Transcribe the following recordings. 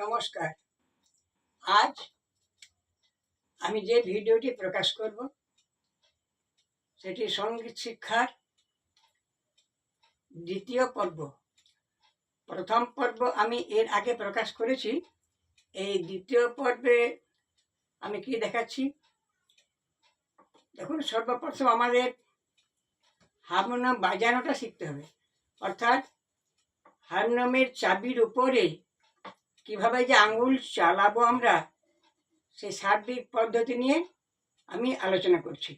নমস্কার। আজ আমি যে ভিডিওটি প্রকাশ করব, সেটি সংগীত শিক্ষার দ্বিতীয় পর্ব। প্রথম পর্ব আমি এর আগে প্রকাশ করেছি। এই দ্বিতীয় পর্বে আমি কি দেখাচ্ছি? দেখুন সর্বপ্রথম আমাদের হারমোনিয়াম বাজানোটা শিখতে হবে। অর্থাৎ হারমোনিয়ামের চাবির উপরে কীভাবে যে আঙুল চালাবো আমরা সেই সার্বিক পদ্ধতি নিয়ে আমি আলোচনা করছি।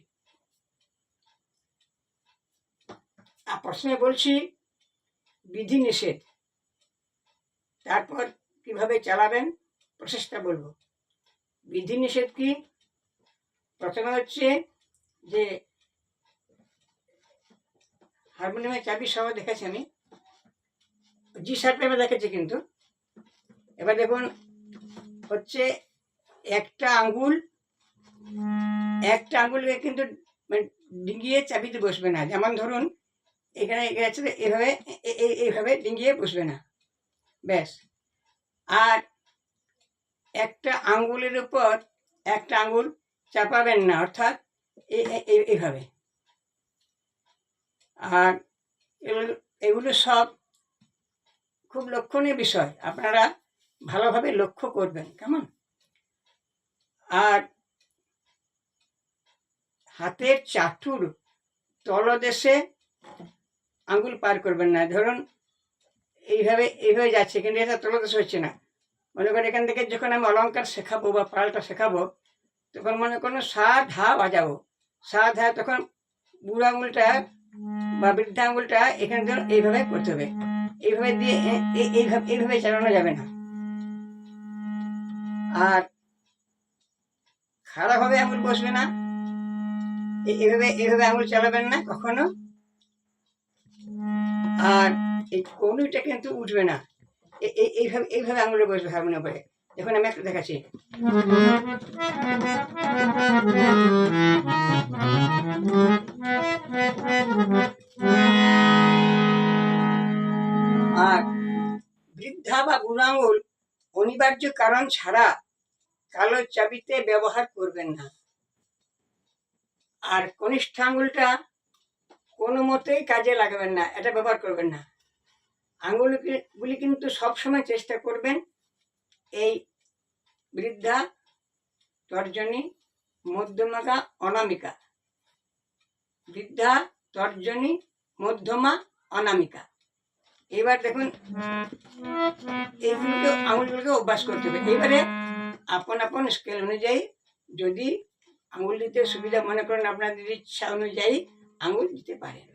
প্রশ্নে বলছি বিধিনিষেধ তারপর কীভাবে চালাবেন, প্রসেসটা বলব। বিধি নিষেধ কি? প্রথমে হচ্ছে যে হারমোনিয়ামের চাবি সহ দেখেছি আমি। জি শার্ট পেপার দেখেছি কিন্তু। এবার দেখুন, হচ্ছে একটা আঙ্গুল, একটা আঙ্গুলকে কিন্তু মানে ডিঙ্গিয়ে চাবিতে বসবে না। যেমন ধরুন, এখানে আছে এইভাবে ডিঙ্গিয়ে বসবে না। ব্যাস। আর একটা আঙ্গুলের উপর একটা আঙ্গুল চাপাবেন না, অর্থাৎ এইভাবে আর এগুলো সব খুব লক্ষণীয় বিষয়। আপনারা ভালোভাবে লক্ষ্য করবেন, কেমন? আর হাতের চাটুর তলদেশে আঙ্গুল পার করবেন না। ধরুন, এইভাবে এইভাবে যাচ্ছে, কিন্তু এটা তলদেশ হচ্ছে না। মনে করেন, এখান থেকে যখন আমি অলঙ্কার শেখাবো বা পালটা শেখাবো তখন মনে করুন সা, ধা বাজাবো। সা, ধা তখন বুড়ো আঙুলটা, বা বৃদ্ধা আঙুলটা এখানে ধরুন এইভাবে করতে হবে। এইভাবে দিয়ে এইভাবে এইভাবে চালানো যাবে না। আর খারাপভাবে আঙুল বসবে না। এ- এভাবে এভাবে আঙুল চালাবেন না কখনো। আর এই কনুইটা কিন্তু উঠবে না। এইভাবে এইভাবে আঙুলে বসবে হারমোনিয়াম পরে দেখুন আমি একটা দেখাচ্ছি। আর বৃদ্ধা বা বুড়ো আঙুল অনিবার্য কারণ ছাড়া কালো চাবিতে ব্যবহার করবেন না। আর কনিষ্ঠ আঙুলটা কোনো মতেই কাজে লাগাবেন না, এটা ব্যবহার করবেন না। আঙুলগুলি কিন্তু সবসময় চেষ্টা করবেন এই বৃদ্ধা, তর্জনী মধ্যমাকা অনামিকা। বৃদ্ধা, তর্জনী, মধ্যমা, অনামিকা। এবার দেখুন, এইগুলোকে, আঙুলগুলোকে অভ্যাস করতে হবে। এবারে আপন আপন স্কেল অনুযায়ী যদি আঙুল দিতে সুবিধা মনে করেন আপনাদের ইচ্ছা অনুযায়ী আঙুল দিতে পারেন।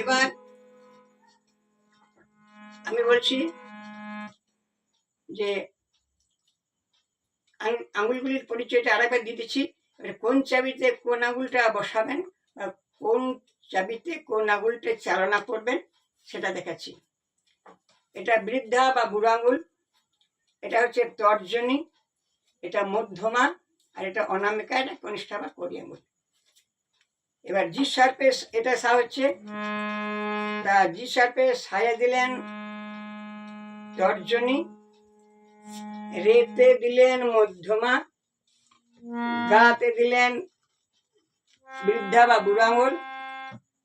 এবার আমি বলছি যে আঙ- আঙুলগুলির পরিচয়টা আরেকবার দিয়ে দিচ্ছি। কোন চাবিতে কোন আঙুলটা বসাবেন বা কোন চাবিতে কোন আঙুলটা চালনা করবেন সেটা দেখাচ্ছি। এটা বৃদ্ধা বা বুড়ো আঙুল, এটা হচ্ছে তর্জনী, এটা মধ্যমা আর এটা অনামিকা, এটা কনিষ্ঠা বা করি আঙুল। এবার জি শার্পে এটা সা হচ্ছে, তা জি শার্পে সায়া দিলেন তর্জনী রেতে দিলেন মধ্যমা, গাতে দিলেন বৃদ্ধা বা বুড়ো আঙুল,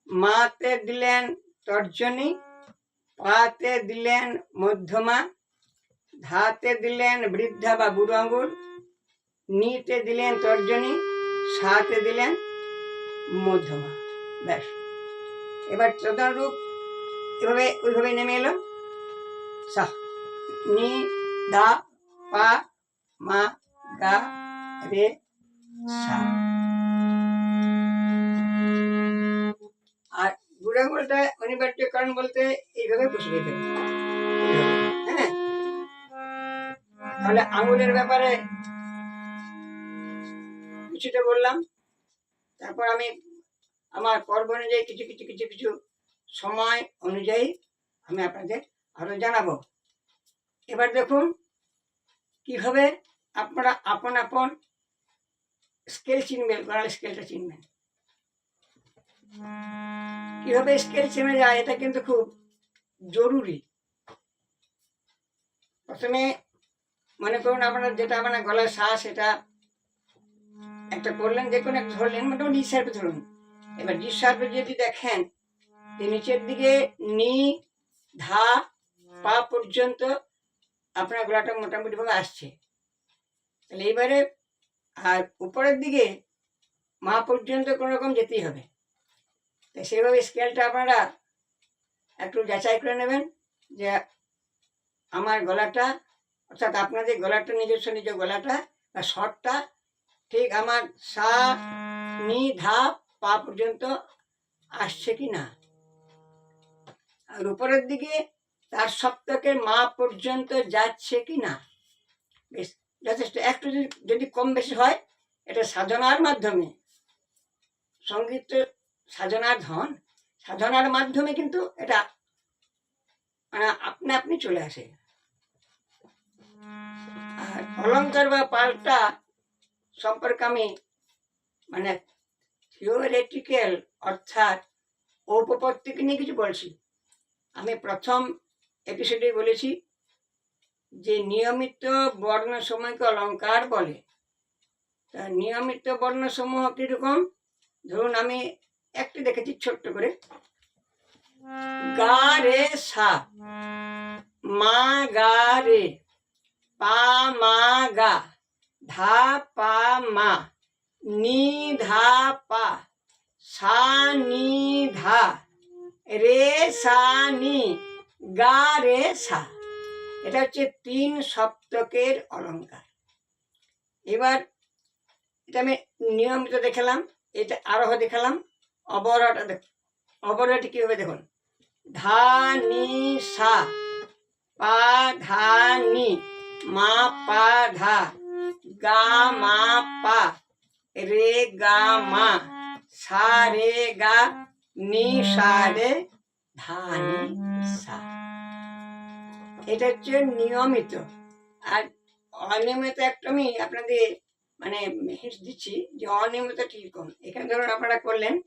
মাতে দিলেন তর্জনী, পাতে দিলেন মধ্যমা, ধাতে দিলেন বৃদ্ধা বা বুড়ো আঙুল, নিতে দিলেন তর্জনী, সাতে দিলেন মধ্যমা। ব্যাস। এবার চোদন রূপ এভাবে ওইভাবে নেমে এলো। সা নি দা, পা, মা, গা, রে, সা। আর বুড়ো আঙুলটা অনিবার্য কারণ বলতে এইভাবে বসিয়ে দেবে। হ্যাঁ? তাহলে আঙুলের ব্যাপারে কিছুটা বললাম। তারপর আমি আমার পর্ব অনুযায়ী কিছু কিছু কিছু কিছু সময় অনুযায়ী আমি আপনাদের আরও জানাব। এবার দেখুন কীভাবে আপনারা আপন আপন স্কেল চিনবেন, গলার স্কেলটা চিনবেন। কীভাবে স্কেল চেনে যায় এটা কিন্তু খুব জরুরি। প্রথমে মনে করুন আপনার যেটা আপনার গলার শ্বাস এটা একটা করলেন যে কোনো একটা ধরলেন, মোটামুটি ডি শার্পে ধরুন। এবার ডি শার্পে যদি দেখেন, যে নিচের দিকে নি, ধা পা পর্যন্ত আপনার গলাটা মোটামুটিভাবে আসছে। তাহলে এইবারে আর উপরের দিকে মা পর্যন্ত কোনো রকম যেতেই হবে। তো সেইভাবে স্কেলটা আপনারা একটু যাচাই করে নেবেন যে আমার গলাটা, অর্থাৎ আপনাদের গলাটা, নিজস্ব নিজ গলাটা বা শটটা ঠিক আমার সা, নি, ধা, পা পর্যন্ত আসছে কি না আর উপরের দিকে তার সপ্তকের মা পর্যন্ত যাচ্ছে কি না বেশ, যথেষ্ট। একটু যদি কম বেশি হয়, এটা সাধনার মাধ্যমে। সংগীত সাধনার ধন। সাধনার মাধ্যমে কিন্তু এটা মানে আপনি আপনি চলে আসে। আর অলঙ্কার বা পাল্টা সম্পর্কে আমি মানে থিওরেটিক্যাল অর্থাৎ ঔপপত্তিকে নিয়ে কিছু বলছি। আমি প্রথম এপিসোডে বলেছি যে নিয়মিত বর্ণ সময়কে অলঙ্কার বলে। তা নিয়মিত বর্ণ সমূহ কীরকম? ধরুন আমি একটি দেখেছি ছোট্ট করে। গা, রে, সা। মা, গা, রে। পা, মা, গা। ধা, পা, মা। নি, ধা, পা। সা, নি, ধা। রে, সা, নি। গা রে সা এটা হচ্ছে তিন সপ্তকের অলঙ্কার। এবার এটা আমি নিয়মিত দেখালাম, এটা আরোহ দেখালাম অবরহটা দেখ অবরহটি কীভাবে দেখুন? ধা নি সা পা ধা নি মা পা ধা গা মা পা রে গা মা সা রে গা নি সা রে ধা নি সা এটা হচ্ছে নিয়মিত। আর অনিয়মিত একটা আমি আপনাদের মানে হিন্টস দিচ্ছি যে অনিয়মিত কীরকম এখানে ধরুন আপনারা করলেন,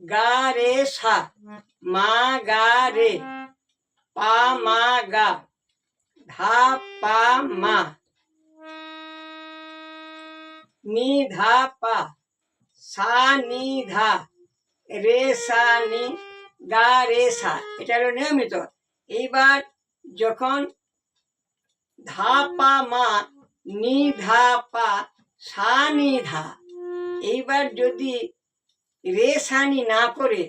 গা, রে, সা। মা, গা, রে। পা, মা, গা। ধা, পা, মা। নি, ধা, পা। সা, নি, ধা। রে, সা, নি। গা, রে, সা। এটা হলো নিয়মিত। এইবার যখন ধা পা মা, নি ধা পা, সা নি ধা, এইবার যদি রে সা নি করে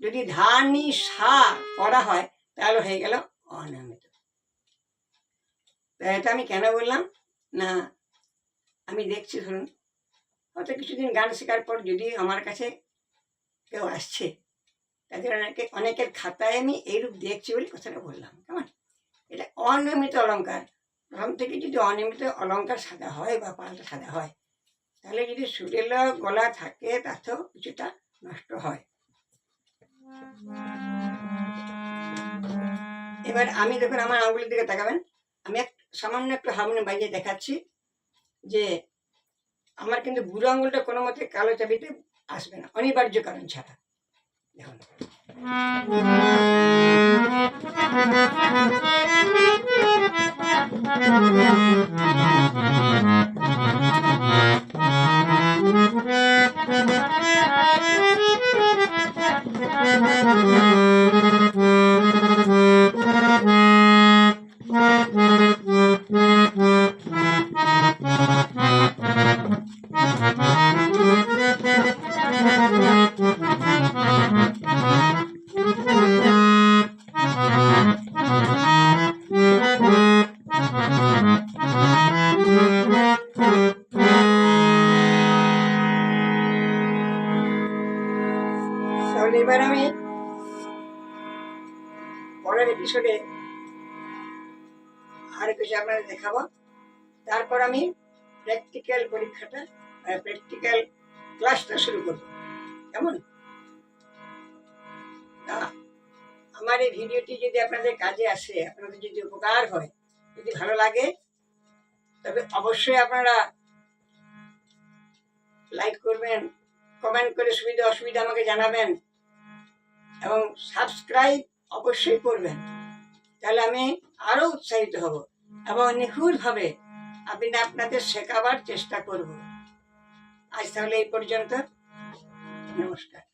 যদি ধা নি সা করা হয়, তাহলে হয়ে গেল অনিয়মিত তা এটা আমি কেন বললাম? না, আমি দেখছি, ধরুন, হয়তো কিছুদিন গান শেখার পর যদি আমার কাছে কেউ আসছে তাদের অনেকে অনেকের খাতায় আমি এইরূপ দেখছি বলে কথাটা বললাম। কেমন? অনিয়মিত অলঙ্কার প্রথম থেকে যদি অনিয়মিত অলঙ্কার সাদা হয় বা পাল্টা সাদা হয়, তাহলে যদি সুরেল গলা থাকে তাতেও কিছুটা নষ্ট হয়। এবার আমি দেখুন আমার আঙুলের দিকে তাকাবেন। আমি এক সামান্য একটু হারমোনিয়াম বাজিয়ে দেখাচ্ছি যে আমার কিন্তু বুড়ো আঙুলটা কোনো মতে কালো চাবিতে আসবে না, অনিবার্য কারণ ছাড়া। দেখুন। তাহলে এপিসোডে আর কিছু আপনাদের দেখাবো। তারপর আমি প্র্যাকটিক্যাল পরীক্ষাটা প্র্যাকটিক্যাল ক্লাসটা শুরু করব। কেমন? আমার এই ভিডিওটি যদি আপনাদের কাজে আসে, আপনাদের যদি উপকার হয়, যদি ভালো লাগে, তবে অবশ্যই আপনারা লাইক করবেন কমেন্ট করে সুবিধা অসুবিধা আমাকে জানাবেন, এবং সাবস্ক্রাইব অবশ্যই করবেন। তাহলে আমি আরও উৎসাহিত হব এবং নিখুঁতভাবে আমি আপনাদের শেখাবার চেষ্টা করব। আজ তাহলে এই পর্যন্ত। নমস্কার।